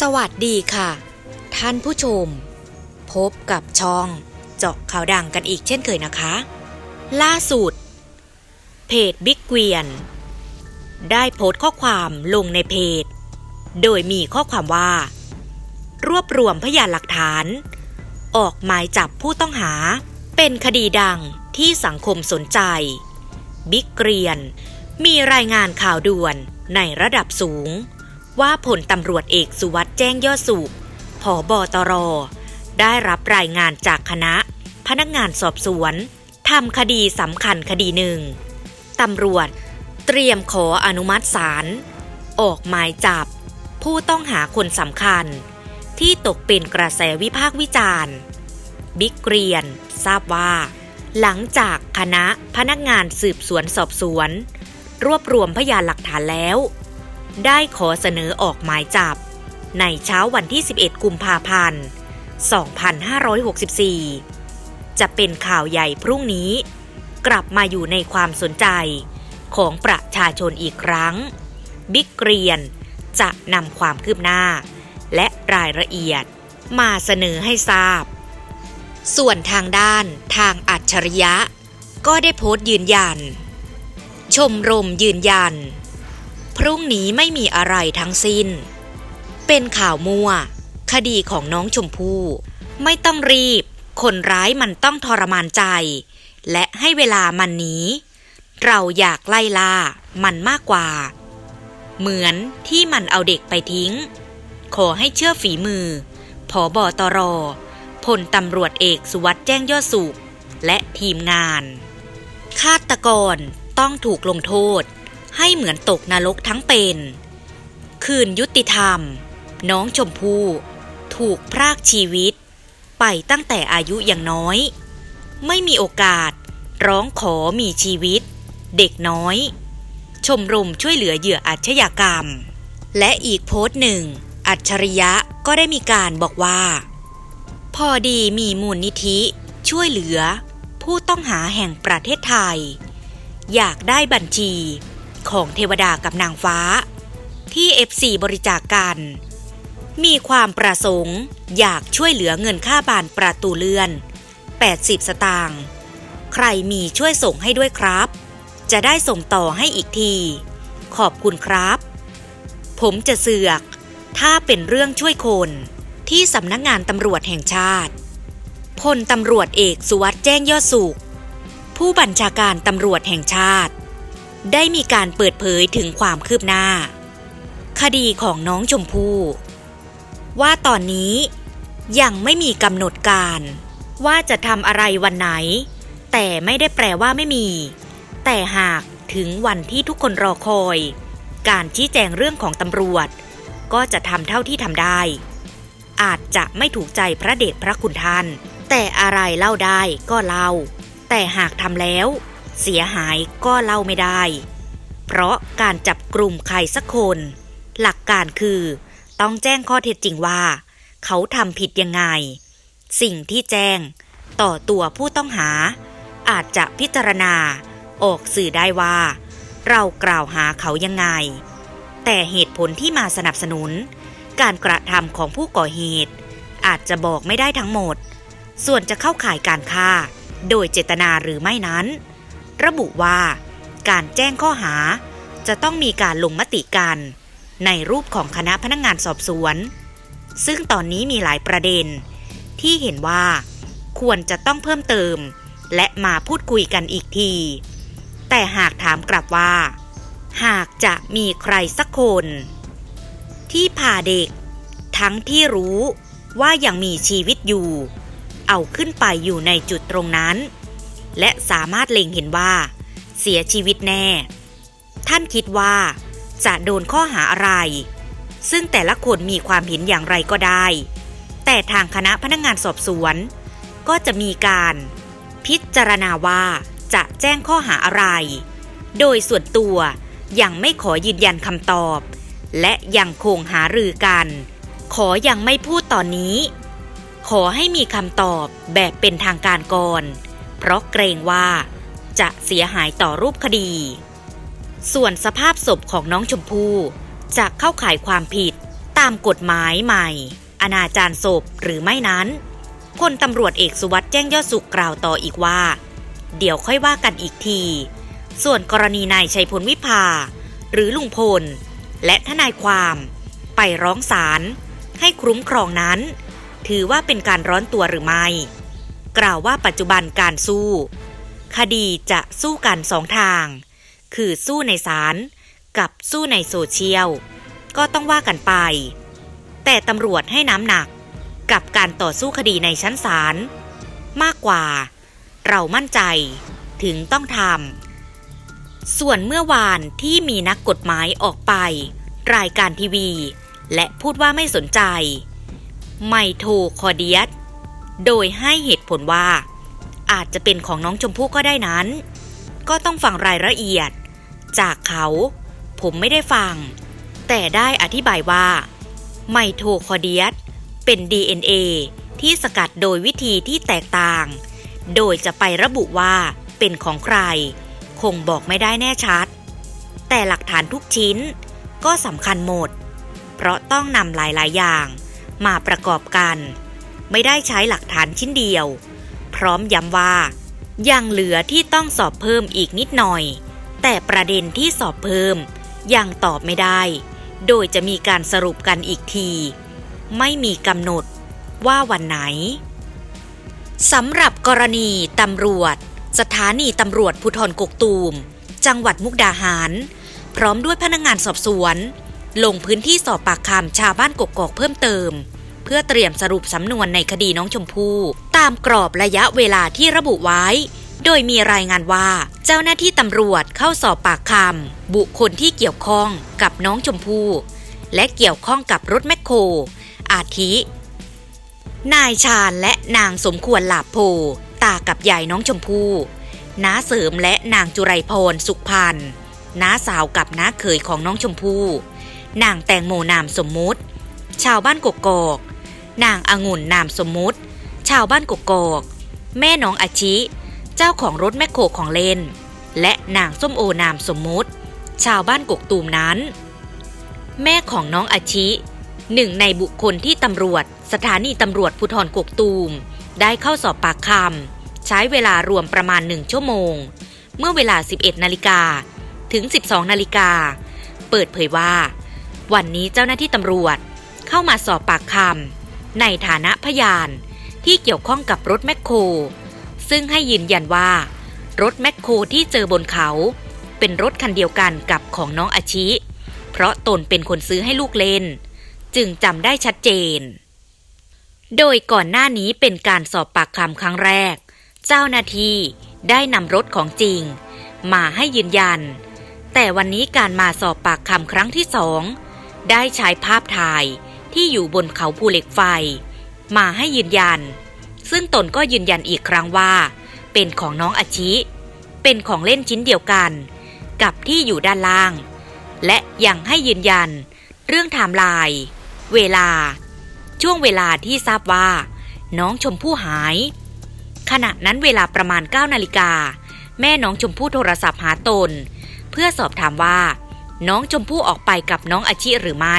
สวัสดีค่ะ ท่านผู้ชม พบกับช่องเจาะข่าวดังกันอีกเช่นเคยนะคะ ล่าสุด เพจบิ๊กเกวียน ได้โพสต์ข้อความลงในเพจ โดยมีข้อความว่า รวบรวมพยานหลักฐาน ออกหมายจับผู้ต้องหา เป็นคดีดังที่สังคมสนใจ บิ๊กเกรียน มีรายงานข่าวด่วนในระดับสูง ว่าผลตำรวจเอกสุวัสด์แจ้งยอดสุขผอบอตร ได้รับรายงานจากคณะ พนักงานสอบสวนทำคดีสำคัญคดีหนึ่งตำรวจเตรียมขออนุมัติศาลออกหมายจับ ผู้ต้องหาคนสำคัญ ที่ตกเป็นกระแสวิพากษ์วิจารณ์ บิ๊กเกรียน ทราบว่า หลังจากคณะพนักงานสืบสวนสอบสวน รวบรวมพยานหลักฐานแล้ว ได้ขอเสนอออกหมายจับ ในเช้าวันที่ 11 กุมภาพันธ์ 2564 จะเป็นข่าวใหญ่พรุ่งนี้ กลับมาอยู่ในความสนใจของประชาชนอีกครั้ง บิ๊กเกรียนจะนำความคืบหน้า และรายละเอียดมาเสนอให้ทราบ ส่วนทางด้านทางอัจฉริยะ ก็ได้โพสต์ยืนยัน ชมรมยืนยัน พรุ่งนี้ไม่มีอะไรทั้งสิ้น เป็นข่าวมั่ว คดีของน้องชมพู่ไม่ต้องรีบ คนร้ายมันต้องทรมานใจ และให้เวลามันหนีเราอยากไล่ล่ามันมากกว่า เหมือนที่มันเอาเด็กไปทิ้ง ขอให้เชื่อฝีมือผอบอตรพลตำรวจเอกสุวัสด์แจ้งยอดสุข และทีมงาน ฆาตกรต้องถูกลงโทษ ให้เหมือนตกนรกทั้งเป็น คืนยุติธรรม น้องชมพู่ถูกพรากชีวิต ไปตั้งแต่อายุอยังน้อย ไม่มีโอกาสร้องขอมีชีวิต เด็กน้อย ชมรมช่วยเหลือเหยื่ออาชญากรรม และอีกโพสต์หนึ่ง อัจฉริยะก็ได้มีการบอกว่า พอดีมีมูลนิธิช่วยเหลือ ผู้ต้องหาแห่งประเทศไทย อยากได้บัญชี ของเทวดากับนางฟ้า ที่ FC บริจาคกกัน มีความประสงค์อยากช่วยเหลือเงินค่าบานประตูเลื่อน 80 สตางค์ใครมีช่วยส่งให้ด้วยครับ จะได้ส่งต่อให้อีกที ขอบคุณครับ ผมจะเสือก ถ้าเป็นเรื่องช่วยคนที่สำนักงานตำรวจแห่งชาติพลตำรวจเอกสุวัสด์แจ้งยอดสุข ผู้บัญชาการตำรวจแห่งชาติ ได้มีการเปิดเผยถึงความคืบหน้า คดีของน้องชมพู่ ว่าตอนนี้ยังไม่มีกำหนดการ ว่าจะทำอะไรวันไหน แต่ไม่ได้แปลว่าไม่มี แต่หากถึงวันที่ทุกคนรอคอย การชี้แจงเรื่องของตำรวจ ก็จะทำเท่าที่ทำได้ อาจจะไม่ถูกใจพระเดชพระคุณท่าน แต่อะไรเล่าได้ก็เล่า แต่หากทำแล้ว เสียหายก็เล่าไม่ได้ เพราะการจับกลุ่มใครสักคน หลักการคือ ต้องแจ้งข้อเท็จจริงว่า เขาทำผิดยังไง สิ่งที่แจ้งต่อตัวผู้ต้องหา อาจจะพิจารณา ออกสื่อได้ว่า เรากล่าวหาเขายังไง แต่เหตุผลที่มาสนับสนุน การกระทำของผู้ก่อเหตุ อาจจะบอกไม่ได้ทั้งหมด ส่วนจะเข้าข่ายการฆ่าโดยเจตนาหรือไม่นั้น ระบุว่า การแจ้งข้อหา จะต้องมีการลงมติกัน ในรูปของคณะพนักงงานสอบสวน ซึ่งตอนนี้มีหลายประเด็น ที่เห็นว่า ควรจะต้องเพิ่มเติม และมาพูดคุยกันอีกที แต่หากถามกลับว่า หากจะมีใครสักคน ที่พาเด็ก ทั้งที่รู้ว่ายังมีชีวิตอยู่ เอาขึ้นไปอยู่ในจุดตรงนั้น และสามารถเล็งเห็นว่า เสียชีวิตแน่ ท่านคิดว่า จะโดนข้อหาอะไร ซึ่งแต่ละคนมีความเห็นอย่างไรก็ได้ แต่ทางคณะพนักงงานสอบสวน ก็จะมีการ พิจารณาว่าจะแจ้งข้อหาอะไร โดยส่วนตัวยังไม่ขอยืนยันคำตอบ และยังคงหารือกัน ขอยังไม่พูดตอนนี้ ขอให้มีคำตอบแบบเป็นทางการก่อน เพราะเกรงว่าจะเสียหายต่อรูปคดี ส่วนสภาพศพของน้องชมพู่จะเข้าข่ายความผิดตามกฎหมายใหม่ อนาจารศพหรือไม่นั้นพลตำรวจเอกสุวัสด์แจ้งยอดสุขกล่าวต่ออีกว่า เดี๋ยวค่อยว่ากันอีกที ส่วนกรณีนายชัยพลวิภา หรือลุงพล และทนายความ ไปร้องศาลให้คุ้มครองนั้น ถือว่าเป็นการร้อนตัวหรือไม่ กล่าวว่าปัจจุบันการสู้ คดีจะสู้กันสองทาง คือสู้ในศาลกับสู้ในโซเชียล ก็ต้องว่ากันไป แต่ตำรวจให้น้ำหนักกับการต่อสู้คดีในชั้นศาลมากกว่า เรามั่นใจถึงต้องทำ ส่วนเมื่อวานที่มีนักกฎหมายออกไป รายการทีวี และพูดว่าไม่สนใจ ไม่โทรคอเดียส โดยให้เหตุผลว่า อาจจะเป็นของน้องชมพู่ก็ได้นั้น ก็ต้องฟังรายละเอียด จากเขา ผมไม่ได้ฟัง แต่ได้อธิบายว่า ไมโทคอเดียสเป็น DNA ที่สกัดโดยวิธีที่แตกต่าง โดยจะไประบุว่าเป็นของใคร คงบอกไม่ได้แน่ชัด แต่หลักฐานทุกชิ้นก็สำคัญหมด เพราะต้องนำหลาย ๆ อย่างมาประกอบกัน ไม่ได้ใช้หลักฐานชิ้นเดียว พร้อมย้ำว่า ยังเหลือที่ต้องสอบเพิ่มอีกนิดหน่อย แต่ประเด็นที่สอบเพิ่ม ยังตอบไม่ได้ โดยจะมีการสรุปกันอีกที ไม่มีกำหนดว่าวันไหนสำหรับกรณีตำรวจ สถานีตำรวจภูธรกกตูม จังหวัดมุกดาหาร พร้อมด้วยพนักงงานสอบสวน ลงพื้นที่สอบปากคำชาวบ้านกกอกเพิ่มเติม พื่อเตรียมสรุปสำนวนในคดีน้องชมพู่ตามกรอบระยะเวลาที่ระบุไว้ โดยมีรายงานว่า เจ้าหน้าที่ตำรวจเข้าสอบปากคำบุคคลที่เกี่ยวข้องกับน้องชมพู่และเกี่ยวข้องกับรถแมคโคร อาทิ นายชาญและนางสมควรหลาโพ ตากับยายน้องชมพู่น้าเสริมและนางจุไรพรสุขพันธ์น้าสาวกับน้าเขยของน้องชมพู่นางแตงโมนามสมมุติ ชาวบ้านกกอก นางองุ่นนามสมมุติ ชาวบ้านกกอกแม่น้องอาชิ เจ้าของรถแมคโครของเล่นและนางส้มโอนามสมมุติ ชาวบ้านกกตูมนั้น แม่ของน้องอาชิ หนึ่งในบุคคลที่ตำรวจ สถานีตำรวจภูธรกกตูม ได้เข้าสอบปากคำใช้เวลารวมประมาณหนึ่งชั่วโมง เมื่อเวลา 11 นาฬิกาถึง 12 นาฬิกา เปิดเผยว่า วันนี้เจ้าหน้าที่ตำรวจเข้ามาสอบปากคำ ในฐานะพยานที่เกี่ยวข้องกับรถแมคโคร ซึ่งให้ยืนยันว่า รถแมคโครที่เจอบนเขา เป็นรถคันเดียวกันกับของน้องอาชิ เพราะตนเป็นคนซื้อให้ลูกเล่น จึงจำได้ชัดเจน โดยก่อนหน้านี้เป็นการสอบปากคำครั้งแรก เจ้าหน้าที่ได้นำรถของจริง มาให้ยืนยัน แต่วันนี้การมาสอบปากคำครั้งที่สองได้ใช้ภาพถ่าย ที่อยู่บนเขาภูเหล็กไฟ มาให้ยืนยัน ซึ่งตนก็ยืนยันอีกครั้งว่า เป็นของน้องอาชิ เป็นของเล่นชิ้นเดียวกัน กับที่อยู่ด้านล่าง และยังให้ยืนยัน เรื่องไทม์ไลน์เวลา ช่วงเวลาที่ทราบว่า น้องชมพู่หาย ขณะนั้นเวลาประมาณ9นาฬิกาแม่น้องชมพู่โทรศัพท์หาตน เพื่อสอบถามว่า น้องชมพู่ออกไปกับน้องอาชิหรือไม่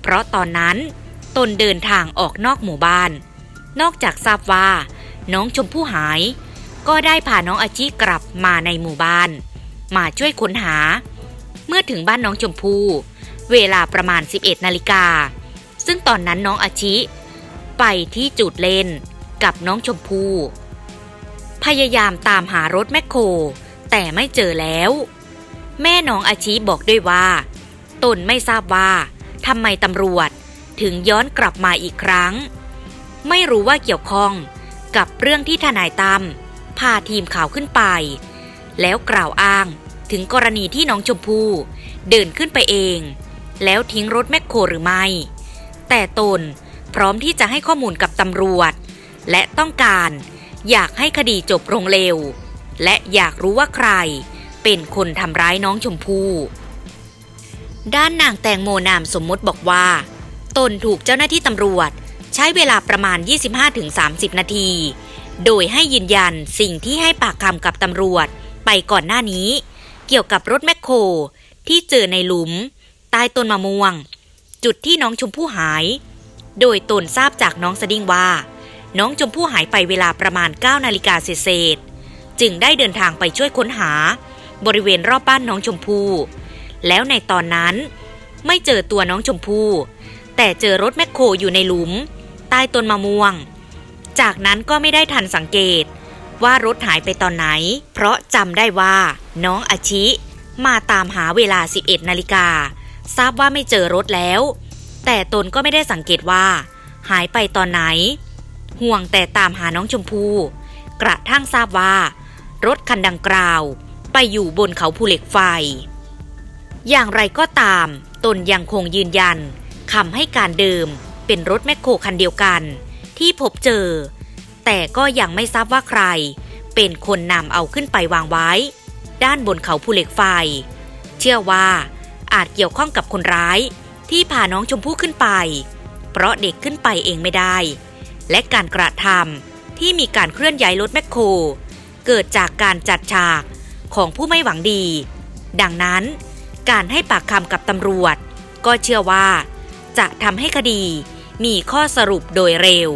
เพราะตอนนั้นตนเดินทางออกนอกหมู่บ้าน นอกจากทราบว่า น้องชมพู่หาย ก็ได้พาน้องอาชิกลับมาในหมู่บ้าน มาช่วยค้นหา เมื่อถึงบ้านน้องชมพู่เวลาประมาณ 11นาฬิกา ซึ่งตอนนั้นน้องอาชิ ไปที่จุดเล่นกับน้องชมพู่พยายามตามหารถแมคโคร แต่ไม่เจอแล้ว แม่น้องอาชิบอกด้วยว่า ตนไม่ทราบว่า ทำไมตำรวจถึงย้อนกลับมาอีกครั้ง ไม่รู้ว่าเกี่ยวข้องกับเรื่องที่ทนายตั้มพาทีมข่าวขึ้นไป แล้วกล่าวอ้างถึงกรณีที่น้องชมพู่เดินขึ้นไปเอง แล้วทิ้งรถแมคโครหรือไม่ แต่ตนพร้อมที่จะให้ข้อมูลกับตำรวจ และต้องการอยากให้คดีจบลงเร็ว และอยากรู้ว่าใครเป็นคนทำร้ายน้องชมพู่ ด้านนางแตงโมนามสมมติบอกว่า ตนถูกเจ้าหน้าที่ตำรวจ ใช้เวลาประมาณ 25-30 นาที โดยให้ยืนยันสิ่งที่ให้ปากคำกับตำรวจ ไปก่อนหน้านี้ เกี่ยวกับรถแมคโครที่เจอในหลุม ใต้ต้นมะม่วง จุดที่น้องชมพู่หาย โดยตนทราบจากน้องสดิ้งว่า น้องชมพู่หายไปเวลาประมาณ 9 นาฬิกาเศษจึงได้เดินทางไปช่วยค้นหา บริเวณรอบบ้านน้องชมพู่ แล้วในตอนนั้น ไม่เจอตัวน้องชมพู่ แต่เจอรถแมคโครอยู่ในหลุม ใต้ต้นมะม่วง จากนั้นก็ไม่ได้ทันสังเกต ว่ารถหายไปตอนไหน เพราะจำได้ว่า น้องอาชิ มาตามหาเวลา 11นาฬิกาทราบว่าไม่เจอรถแล้ว แต่ตนก็ไม่ได้สังเกตว่า หายไปตอนไหน ห่วงแต่ตามหาน้องชมพู่กระทั่งทราบว่า รถคันดังกล่าว ไปอยู่บนเขาภูเหล็กไฟ อย่างไรก็ตาม ตนยังคงยืนยันคำให้การเดิม เป็นรถแมคโครคันเดียวกัน ที่พบเจอ แต่ก็ยังไม่ทราบว่าใคร เป็นคนนำเอาขึ้นไปวางไว้ ด้านบนเขาภูเหล็กไฟ เชื่อว่า อาจเกี่ยวข้องกับคนร้าย ที่พาน้องชมพู่ขึ้นไป เพราะเด็กขึ้นไปเองไม่ได้ และการกระทำที่มีการเคลื่อนย้ายรถแมคโคร เกิดจากการจัดฉากของผู้ไม่หวังดี ดังนั้น การให้ปากคำกับตำรวจ ก็เชื่อว่า จะทำให้คดีมีข้อสรุปโดยเร็ว